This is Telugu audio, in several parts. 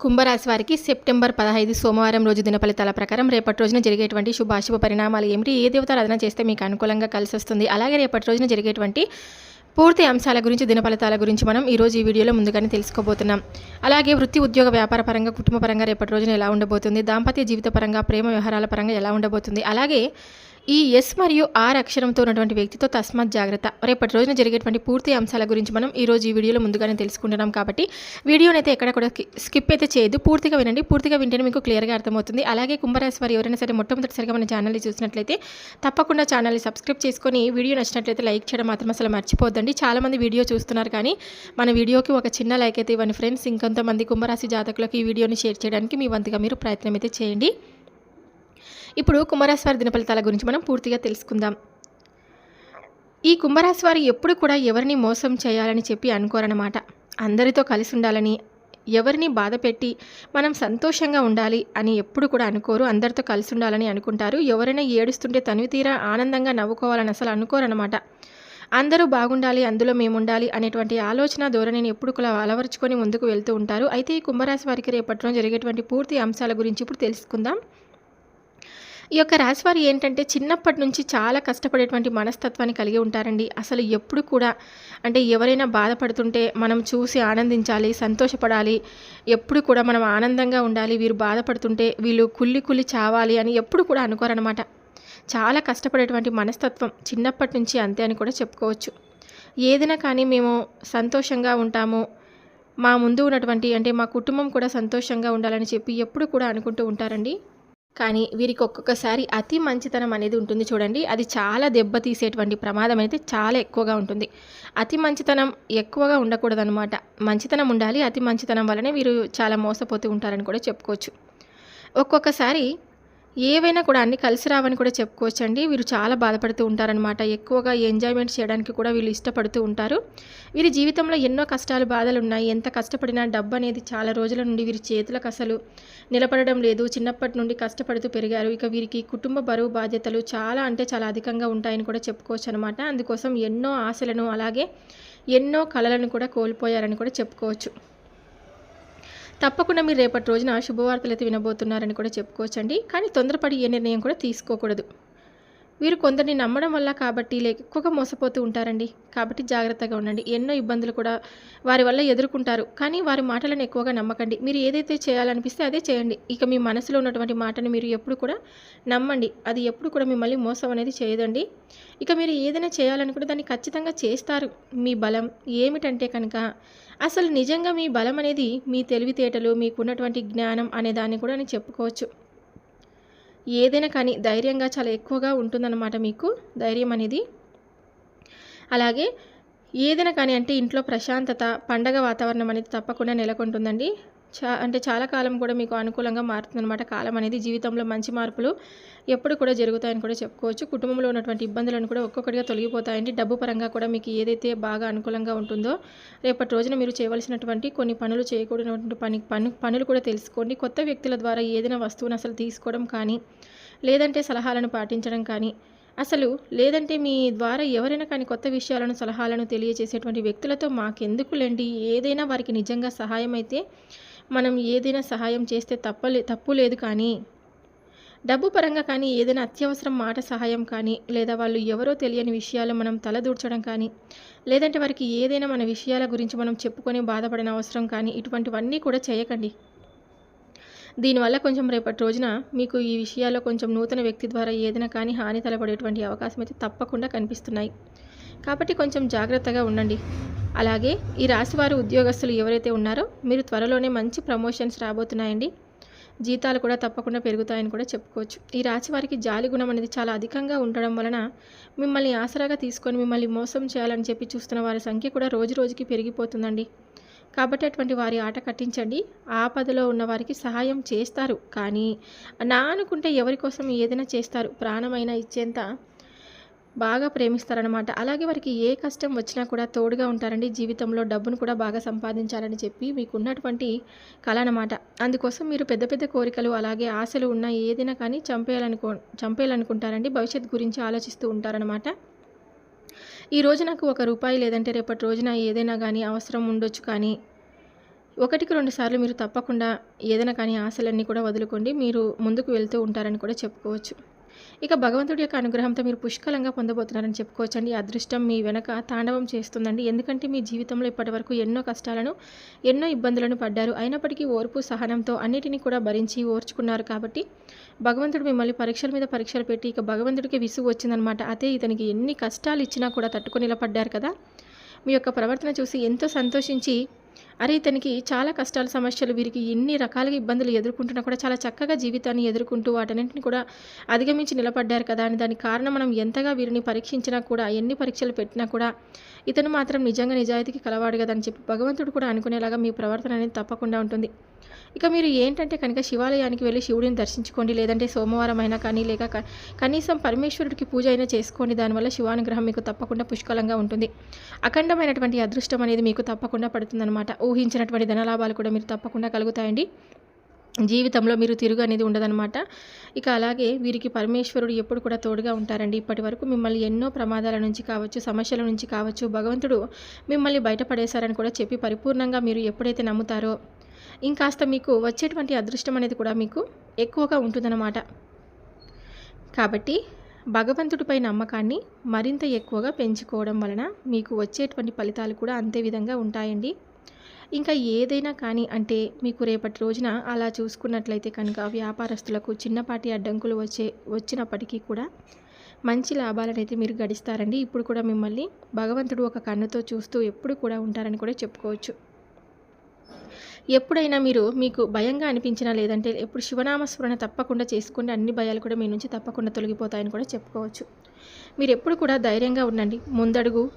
కుంభరాశి వారికి సెప్టెంబర్ పదహైదు సోమవారం రోజు దిన ఫలితాల ప్రకారం రేపటి రోజున జరిగేటువంటి శుభాశుభ పరిణామాలు ఏమిటి ఏ దేవత ఆరాధన చేస్తే మీకు అనుకూలంగా కలిసి వస్తుంది అలాగే రేపటి రోజున జరిగేటువంటి పూర్తి అంశాల గురించి దిన ఫలితాల గురించి మనం ఈ రోజు ఈ వీడియోలో ముందుగానే తెలుసుకోబోతున్నాం. అలాగే వృత్తి ఉద్యోగ వ్యాపార పరంగా కుటుంబ పరంగా రేపటి రోజున ఎలా ఉండబోతుంది దాంపత్య జీవిత పరంగా ప్రేమ వ్యవహారాల పరంగా ఎలా ఉండబోతుంది అలాగే ఈ ఎస్ మరియు ఆర్ అక్షరంతో ఉన్నటువంటి వ్యక్తితో తస్మాత్ జాగ్రత్త. రేపటి రోజున జరిగేటువంటి పూర్తి అంశాల గురించి మనం ఈ రోజు ఈ వీడియోలో ముందుగానే తెలుసుకుంటున్నాం కాబట్టి వీడియోని అయితే ఎక్కడ కూడా స్కిప్ అయితే చేయదు పూర్తిగా వినండి. పూర్తిగా వింటేనే మీకు క్లియర్గా అర్థమవుతుంది. అలాగే కుంభరాశి వారు ఎవరైనా సరే మొట్టమొదటిసారిగా మన ఛానల్ని చూసినట్లయితే తప్పకుండా ఛానల్ని సబ్స్క్రైబ్ చేసుకొని వీడియో నచ్చినట్లయితే లైక్ చేయడం మాత్రం అసలు మర్చిపోద్దండి చాలామంది వీడియో చూస్తున్నారు కానీ మన వీడియోకి ఒక చిన్న లైక్ అయితే ఇవ్వండి ఫ్రెండ్స్. ఇంకొంతమంది కుంభరాశి జాతకులకు ఈ వీడియోని షేర్ చేయడానికి మీ వంతుగా మీరు ప్రయత్నం అయితే చేయండి. ఇప్పుడు కుంభరాశి వారి దిన ఫలితాల గురించి మనం పూర్తిగా తెలుసుకుందాం. ఈ కుంభరాశి వారు ఎప్పుడు కూడా ఎవరిని మోసం చేయాలని చెప్పి అనుకోరనమాట అందరితో కలిసి ఉండాలని ఎవరిని బాధ పెట్టి మనం సంతోషంగా ఉండాలి అని ఎప్పుడు కూడా అనుకోరు. అందరితో కలిసి ఉండాలని అనుకుంటారు. ఎవరైనా ఏడుస్తుంటే తనివి తీరా ఆనందంగా నవ్వుకోవాలని అసలు అనుకోరనమాట అందరూ బాగుండాలి అందులో మేము ఉండాలి అనేటువంటి ఆలోచన ధోరణిని ఎప్పుడు కూడా అలవరుచుకొని ముందుకు వెళ్తూ ఉంటారు. అయితే ఈ కుంభరాశి వారికి రేపట్లో జరిగేటువంటి పూర్తి అంశాల గురించి ఇప్పుడు తెలుసుకుందాం. ఈ యొక్క రాశివారు ఏంటంటే చిన్నప్పటి నుంచి చాలా కష్టపడేటువంటి మనస్తత్వాన్ని కలిగి ఉంటారండి. అసలు ఎప్పుడు కూడా అంటే ఎవరైనా బాధపడుతుంటే మనం చూసి ఆనందించాలి సంతోషపడాలి ఎప్పుడు కూడా మనం ఆనందంగా ఉండాలి వీరు బాధపడుతుంటే వీళ్ళు కుల్లి కుల్లి చావాలి అని ఎప్పుడు కూడా అనుకోరనమాట చాలా కష్టపడేటువంటి మనస్తత్వం చిన్నప్పటి నుంచి అంతే అని కూడా చెప్పుకోవచ్చు. ఏదైనా కానీ మేము సంతోషంగా ఉంటాము మా ముందు ఉన్నటువంటి అంటే మా కుటుంబం కూడా సంతోషంగా ఉండాలని చెప్పి ఎప్పుడు కూడా అనుకుంటూ ఉంటారండి. కానీ వీరికి ఒక్కొక్కసారి అతి మంచితనం అనేది ఉంటుంది చూడండి. అది చాలా దెబ్బతీసేటువంటి ప్రమాదం అయితే చాలా ఎక్కువగా ఉంటుంది. అతి మంచితనం ఎక్కువగా ఉండకూడదనమాట మంచితనం ఉండాలి. అతి మంచితనం వల్లనే వీరు చాలా మోసపోతూ ఉంటారని కూడా చెప్పుకోవచ్చు. ఒక్కొక్కసారి ఏవైనా కూడా అన్ని కలిసి రావని కూడా చెప్పుకోవచ్చు అండి వీరు చాలా బాధపడుతూ ఉంటారనమాట ఎక్కువగా ఎంజాయ్మెంట్ చేయడానికి కూడా వీళ్ళు ఇష్టపడుతూ ఉంటారు. వీరి జీవితంలో ఎన్నో కష్టాలు బాధలు ఉన్నాయి. ఎంత కష్టపడినా డబ్బు అనేది చాలా రోజుల నుండి వీరి చేతులకు అసలు నిలబడడం లేదు. చిన్నప్పటి నుండి కష్టపడుతూ పెరిగారు. ఇక వీరికి కుటుంబ బరువు బాధ్యతలు చాలా అంటే చాలా అధికంగా ఉంటాయని కూడా చెప్పుకోవచ్చు అనమాట అందుకోసం ఎన్నో ఆశలను అలాగే ఎన్నో కళలను కూడా కోల్పోయారని కూడా చెప్పుకోవచ్చు. తప్పకుండా మీరు రేపటి రోజున శుభవార్తలు అయితే వినబోతున్నారని కూడా చెప్పుకోవచ్చండి. కానీ తొందరపడి ఏ నిర్ణయం కూడా తీసుకోకూడదు. వీరు కొందరిని నమ్మడం వల్ల కాబట్టి లేక ఎక్కువగా మోసపోతూ ఉంటారండి. కాబట్టి జాగ్రత్తగా ఉండండి. ఎన్నో ఇబ్బందులు కూడా వారి వల్ల ఎదుర్కొంటారు. కానీ వారి మాటలను ఎక్కువగా నమ్మకండి. మీరు ఏదైతే చేయాలనిపిస్తే అదే చేయండి. ఇక మీ మనసులో ఉన్నటువంటి మాటను మీరు ఎప్పుడు కూడా నమ్మండి. అది ఎప్పుడు కూడా మిమ్మల్ని మోసం అనేది చేయదండి. ఇక మీరు ఏదైనా చేయాలనుకుంటే దాన్ని ఖచ్చితంగా చేస్తారు. మీ బలం ఏమిటంటే కనుక అసలు నిజంగా మీ బలం అనేది మీ తెలివితేటలు మీకున్నటువంటి జ్ఞానం అనే దాన్ని కూడా నేను చెప్పుకోవచ్చు. ఏదైనా కానీ ధైర్యంగా చాలా ఎక్కువగా ఉంటుందన్నమాట మీకు. ధైర్యం అనేది. అలాగే ఏదైనా కానీ అంటే ఇంట్లో ప్రశాంతత పండగ వాతావరణం అనేది తప్పకుండా నెలకొంటుందండి. చా అంటే చాలా కాలం కూడా మీకు అనుకూలంగా మారుతుందన్నమాట. కాలం అనేది జీవితంలో మంచి మార్పులు ఎప్పుడు కూడా జరుగుతాయని కూడా చెప్పుకోవచ్చు. కుటుంబంలో ఉన్నటువంటి ఇబ్బందులను కూడా ఒక్కొక్కటిగా తొలగిపోతాయండి. డబ్బు పరంగా కూడా మీకు ఏదైతే బాగా అనుకూలంగా ఉంటుందో రేపటి రోజున మీరు చేయవలసినటువంటి కొన్ని పనులు చేయకూడనటువంటి పని పను పనులు కూడా తెలుసుకోండి. కొత్త వ్యక్తుల ద్వారా ఏదైనా వస్తువును అసలు తీసుకోవడం కానీ లేదంటే సలహాలను పాటించడం కానీ అసలు లేదంటే మీ ద్వారా ఎవరైనా కానీ కొత్త విషయాలను సలహాలను తెలియజేసేటువంటి వ్యక్తులతో మాకెందుకులేండి? ఏదైనా వారికి నిజంగా సహాయం అయితే మనం ఏదైనా సహాయం చేస్తే తప్పలే తప్పు లేదు కానీ డబ్బు పరంగా కానీ ఏదైనా అత్యవసరం మాట సహాయం కానీ లేదా వాళ్ళు ఎవరో తెలియని విషయాలు మనం తలదూర్చడం కానీ లేదంటే వారికి ఏదైనా మన విషయాల గురించి మనం చెప్పుకొని బాధపడిన అవసరం కానీ ఇటువంటివన్నీ కూడా చేయకండి. దీనివల్ల కొంచెం రేపటి రోజున మీకు ఈ విషయాల్లో కొంచెం నూతన వ్యక్తి ద్వారా ఏదైనా కానీ హాని తలపడేటువంటి అవకాశం అయితే తప్పకుండా కనిపిస్తున్నాయి. కాబట్టి కొంచెం జాగ్రత్తగా ఉండండి. అలాగే ఈ రాశివారు ఉద్యోగస్తులు ఎవరైతే ఉన్నారో మీరు త్వరలోనే మంచి ప్రమోషన్స్ రాబోతున్నాయండి. జీతాలు కూడా తప్పకుండా పెరుగుతాయని కూడా చెప్పుకోవచ్చు. ఈ రాశి వారికి జాలి గుణం అనేది చాలా అధికంగా ఉండడం వలన మిమ్మల్ని ఆసరాగా తీసుకొని మిమ్మల్ని మోసం చేయాలని చెప్పి చూస్తున్న వారి సంఖ్య కూడా రోజు రోజుకి పెరిగిపోతుందండి. కాబట్టి అటువంటి వారి ఆట కట్టించండి. ఆపదలో ఉన్న వారికి సహాయం చేస్తారు. కానీ నా అనుకుంటే ఎవరి కోసం ఏదైనా చేస్తారు. ప్రాణమైనా ఇచ్చేంత బాగా ప్రేమిస్తారనమాట అలాగే వారికి ఏ కష్టం వచ్చినా కూడా తోడుగా ఉంటారండి. జీవితంలో డబ్బును కూడా బాగా సంపాదించాలని చెప్పి మీకు ఉన్నటువంటి కళ అనమాట అందుకోసం మీరు పెద్ద పెద్ద కోరికలు అలాగే ఆశలు ఉన్న ఏదైనా కానీ చంపేయాలనుకో చంపేయాలనుకుంటారండి. భవిష్యత్ గురించి ఆలోచిస్తూ ఉంటారనమాట ఈ రోజు నాకు ఒక రూపాయి లేదంటే రేపటి రోజున ఏదైనా కానీ అవసరం ఉండొచ్చు కానీ ఒకటికి రెండు సార్లు మీరు తప్పకుండా ఏదైనా కానీ ఆశలన్నీ కూడా వదులుకోండి. మీరు ముందుకు వెళ్తూ ఉంటారని కూడా చెప్పుకోవచ్చు. ఇక భగవంతుడి యొక్క అనుగ్రహంతో మీరు పుష్కలంగా పొందబోతున్నారని చెప్పుకోవచ్చండి. అదృష్టం మీ వెనక తాండవం చేస్తుందండి. ఎందుకంటే మీ జీవితంలో ఇప్పటివరకు ఎన్నో కష్టాలను ఎన్నో ఇబ్బందులను పడ్డారు. అయినప్పటికీ ఓర్పు సహనంతో అన్నిటినీ కూడా భరించి ఓర్చుకున్నారు కాబట్టి భగవంతుడు మిమ్మల్ని పరీక్షల మీద పరీక్షలు పెట్టి ఇక భగవంతుడికి విసుగు వచ్చిందనమాట. అదే ఇతనికి ఎన్ని కష్టాలు ఇచ్చినా కూడా తట్టుకొని నిలబడ్డారు కదా. మీ యొక్క ప్రవర్తన చూసి ఎంతో సంతోషించి అరే ఇతనికి చాలా కష్టాలు సమస్యలు వీరికి ఎన్ని రకాలుగా ఇబ్బందులు ఎదుర్కొంటున్నా కూడా చాలా చక్కగా జీవితాన్ని ఎదుర్కొంటూ వాటన్నింటిని కూడా అధిగమించి నిలబడ్డారు కదా అని దానికి కారణం మనం ఎంతగా వీరిని పరీక్షించినా కూడా ఎన్ని పరీక్షలు పెట్టినా కూడా ఇతను మాత్రం నిజంగా నిజాయితీకి కలవాడు కదని చెప్పి భగవంతుడు కూడా అనుకునేలాగా మీ ప్రవర్తన అనేది తప్పకుండా ఉంటుంది. ఇక మీరు ఏంటంటే కనుక శివాలయానికి వెళ్ళి శివుడిని దర్శించుకోండి లేదంటే సోమవారం అయినా కానీ లేక కనీసం పరమేశ్వరుడికి పూజ అయినా చేసుకోండి దానివల్ల శివానుగ్రహం మీకు తప్పకుండా పుష్కలంగా ఉంటుంది. అఖండమైనటువంటి అదృష్టం అనేది మీకు తప్పకుండా పడుతుందన్నమాట. ఊహించినటువంటి ధనలాభాలు కూడా మీరు తప్పకుండా కలుగుతాయండి. జీవితంలో మీరు తిరుగు అనేది ఉండదన్నమాట. ఇక అలాగే వీరికి పరమేశ్వరుడు ఎప్పుడు కూడా తోడుగా ఉంటారండి. ఇప్పటి వరకు మిమ్మల్ని ఎన్నో ప్రమాదాల నుంచి కావచ్చు సమస్యల నుంచి కావచ్చు భగవంతుడు మిమ్మల్ని బయటపడేశారని కూడా చెప్పి పరిపూర్ణంగా మీరు ఎప్పుడైతే నమ్ముతారో ఇంకాస్త మీకు వచ్చేటువంటి అదృష్టం అనేది కూడా మీకు ఎక్కువగా ఉంటుందన్నమాట. కాబట్టి భగవంతుడిపై నమ్మకాన్ని మరింత ఎక్కువగా పెంచుకోవడం వలన మీకు వచ్చేటువంటి ఫలితాలు కూడా అంతే విధంగా ఉంటాయండి. ఇంకా ఏదైనా కానీ అంటే మీకు రేపటి రోజున అలా చూసుకున్నట్లయితే కనుక వ్యాపారస్తులకు చిన్నపాటి అడ్డంకులు వచ్చే వచ్చినప్పటికీ కూడా మంచి లాభాలనైతే అయితే మీరు గడిస్తారండి. ఇప్పుడు కూడా మిమ్మల్ని భగవంతుడు ఒక కన్నుతో చూస్తూ ఎప్పుడు కూడా ఉంటారని కూడా చెప్పుకోవచ్చు. ఎప్పుడైనా మీరు మీకు భయంగా అనిపించినా లేదంటే ఎప్పుడు శివనామస్మరణ తప్పకుండా చేసుకుంటే అన్ని భయాలు కూడా మీ నుంచి తప్పకుండా తొలగిపోతాయని కూడా చెప్పుకోవచ్చు. మీరు ఎప్పుడు కూడా ధైర్యంగా ఉండండి. ముందడుగు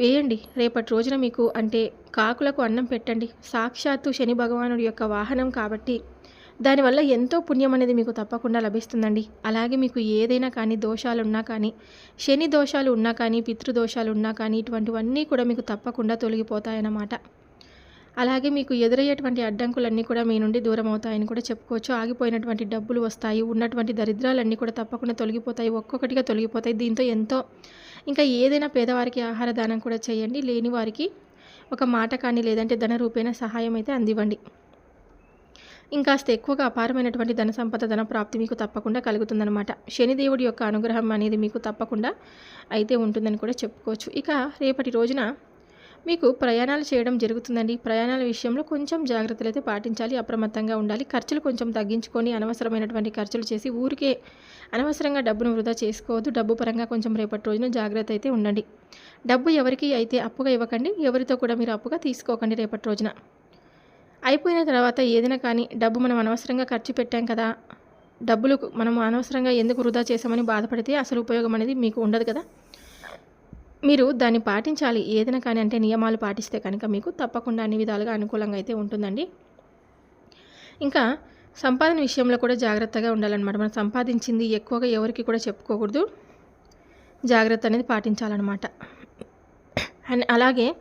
వేయండి. రేపటి రోజున మీకు అంటే కాకులకు అన్నం పెట్టండి. సాక్షాత్తు శని భగవానుడి యొక్క వాహనం కాబట్టి దానివల్ల ఎంతో పుణ్యం అనేది మీకు తప్పకుండా లభిస్తుందండి. అలాగే మీకు ఏదైనా కానీ దోషాలు ఉన్నా కానీ శని దోషాలు ఉన్నా కానీ పితృదోషాలు ఉన్నా కానీ ఇటువంటివన్నీ కూడా మీకు తప్పకుండా తొలగిపోతాయన్నమాట. అలాగే మీకు ఎదురయ్యేటువంటి అడ్డంకులన్నీ కూడా మీ నుండి దూరం అవుతాయని కూడా చెప్పుకోవచ్చు. ఆగిపోయినటువంటి డబ్బులు వస్తాయి. ఉన్నటువంటి దరిద్రాలన్నీ కూడా తప్పకుండా తొలగిపోతాయి. ఒక్కొక్కటిగా తొలగిపోతాయి. దీంతో ఎంతో ఇంకా ఏదైనా పేదవారికి ఆహార దానం కూడా చేయండి. లేని వారికి ఒక మాట కానీ లేదంటే ధన రూపేణ సహాయం అయితే అందివ్వండి. ఇంకాస్త ఎక్కువగా అపారమైనటువంటి ధన సంపద ధన ప్రాప్తి మీకు తప్పకుండా కలుగుతుందన్నమాట. శనిదేవుడి యొక్క అనుగ్రహం అనేది మీకు తప్పకుండా అయితే ఉంటుందని కూడా చెప్పుకోవచ్చు. ఇక రేపటి రోజున మీకు ప్రయాణాలు చేయడం జరుగుతుందండి. ప్రయాణాల విషయంలో కొంచెం జాగ్రత్తలు అయితే పాటించాలి. అప్రమత్తంగా ఉండాలి. ఖర్చులు కొంచెం తగ్గించుకొని అనవసరమైనటువంటి ఖర్చులు చేసి ఊరికే అనవసరంగా డబ్బును వృధా చేసుకోవద్దు. డబ్బు పరంగా కొంచెం రేపటి రోజున జాగ్రత్త అయితే ఉండండి. డబ్బు ఎవరికి అయితే అప్పుగా ఇవ్వకండి ఎవరితో కూడా మీరు అప్పుగా తీసుకోకండి రేపటి రోజున. అయిపోయిన తర్వాత ఏదైనా కానీ డబ్బు మనం అనవసరంగా ఖర్చు పెట్టాం కదా డబ్బులు మనం అనవసరంగా ఎందుకు వృధా చేసామని బాధపడితే అసలు ఉపయోగం అనేది మీకు ఉండదు కదా. మీరు దాన్ని పాటించాలి. ఏదైనా కానీ అంటే నియమాలు పాటిస్తే కనుక మీకు తప్పకుండా అన్ని విధాలుగా అనుకూలంగా అయితే ఉంటుందండి. ఇంకా సంపాదన విషయంలో కూడా జాగ్రత్తగా ఉండాలన్నమాట. మనం సంపాదించింది ఎక్కువగా ఎవరికి కూడా చెప్పుకోకూడదు. జాగ్రత్త అనేది పాటించాలన్నమాట. అండ్ అలాగే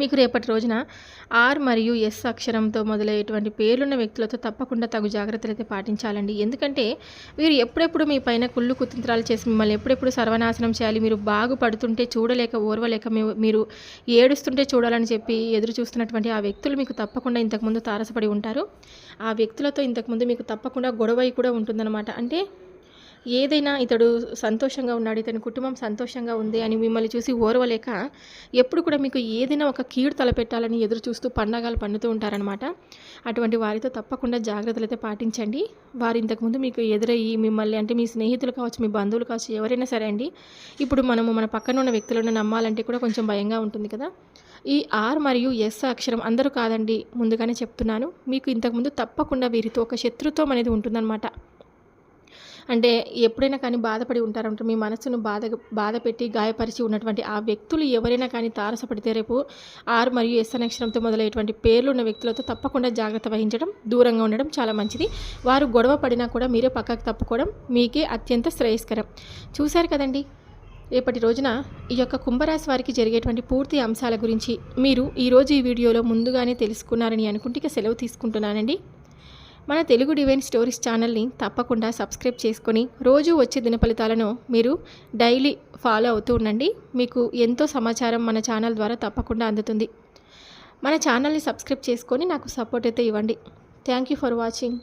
మీకు రేపటి రోజున ఆర్ మరియు ఎస్ అక్షరంతో మొదలయ్యేటువంటి పేర్లున్న వ్యక్తులతో తప్పకుండా తగు జాగ్రత్తలు అయితే పాటించాలండి. ఎందుకంటే వీరు ఎప్పుడెప్పుడు మీ పైన కుళ్ళు కుతంత్రాలు చేసి మిమ్మల్ని ఎప్పుడెప్పుడు సర్వనాశనం చేయాలి మీరు బాగుపడుతుంటే చూడలేక ఓర్వలేక మీరు ఏడుస్తుంటే చూడాలని చెప్పి ఎదురు చూస్తున్నటువంటి ఆ వ్యక్తులు మీకు తప్పకుండా ఇంతకుముందు తారసపడి ఉంటారు. ఆ వ్యక్తులతో ఇంతకుముందు మీకు తప్పకుండా గొడవ కూడా ఉంటుందన్నమాట. అంటే ఏదైనా ఇతడు సంతోషంగా ఉన్నాడు ఇతని కుటుంబం సంతోషంగా ఉంది అని మిమ్మల్ని చూసి ఓర్వలేక ఎప్పుడు కూడా మీకు ఏదైనా ఒక కీడు తలపెట్టాలని ఎదురు చూస్తూ పండగలు పండుతూ ఉంటారనమాట అటువంటి వారితో తప్పకుండా జాగ్రత్తలు అయితే పాటించండి. వారు ఇంతకుముందు మీకు ఎదురయ్యి మిమ్మల్ని అంటే మీ స్నేహితులు కావచ్చు మీ బంధువులు కావచ్చు ఎవరైనా సరే అండి ఇప్పుడు మనము మన పక్కన ఉన్న వ్యక్తులను నమ్మాలంటే కూడా కొంచెం భయంగా ఉంటుంది కదా. ఈ ఆర్ మరియు ఎస్ అక్షరం అందరూ కాదండి ముందుగానే చెప్తున్నాను. మీకు ఇంతకుముందు తప్పకుండా వీరితో ఒక శత్రుత్వం అనేది ఉంటుందన్నమాట. అంటే ఎప్పుడైనా కానీ బాధపడి ఉంటారంటే మీ మనసును బాధ బాధ పెట్టి గాయపరిచి ఉన్నటువంటి ఆ వ్యక్తులు ఎవరైనా కానీ తారసపడితే రేపు ఆర్ మరియు ఎస్ అనే అక్షరంతో మొదలయ్యేటువంటి పేర్లు ఉన్న వ్యక్తులతో తప్పకుండా జాగ్రత్త వహించడం దూరంగా ఉండడం చాలా మంచిది. వారు గొడవ పడినా కూడా మీరే పక్కకు తప్పుకోవడం మీకే అత్యంత శ్రేయస్కరం. చూశారు కదండి రేపటి రోజున ఈ యొక్క కుంభరాశి వారికి జరిగేటువంటి పూర్తి అంశాల గురించి మీరు ఈరోజు ఈ వీడియోలో ముందుగానే తెలుసుకున్నారని అనుకుంటే ఇక సెలవు తీసుకుంటున్నానండి. మన తెలుగు డివైన్ స్టోరీస్ ఛానల్ని తప్పకుండా సబ్స్క్రైబ్ చేసుకొని రోజు వచ్చే దినఫలితాలను మీరు డైలీ ఫాలో అవుతూ ఉండండి. మీకు ఎంతో సమాచారం మన ఛానల్ ద్వారా తప్పకుండా అందుతుంది. మన ఛానల్ని సబ్స్క్రైబ్ చేసుకొని నాకు సపోర్ట్ అయితే ఇవ్వండి. Thank you for watching.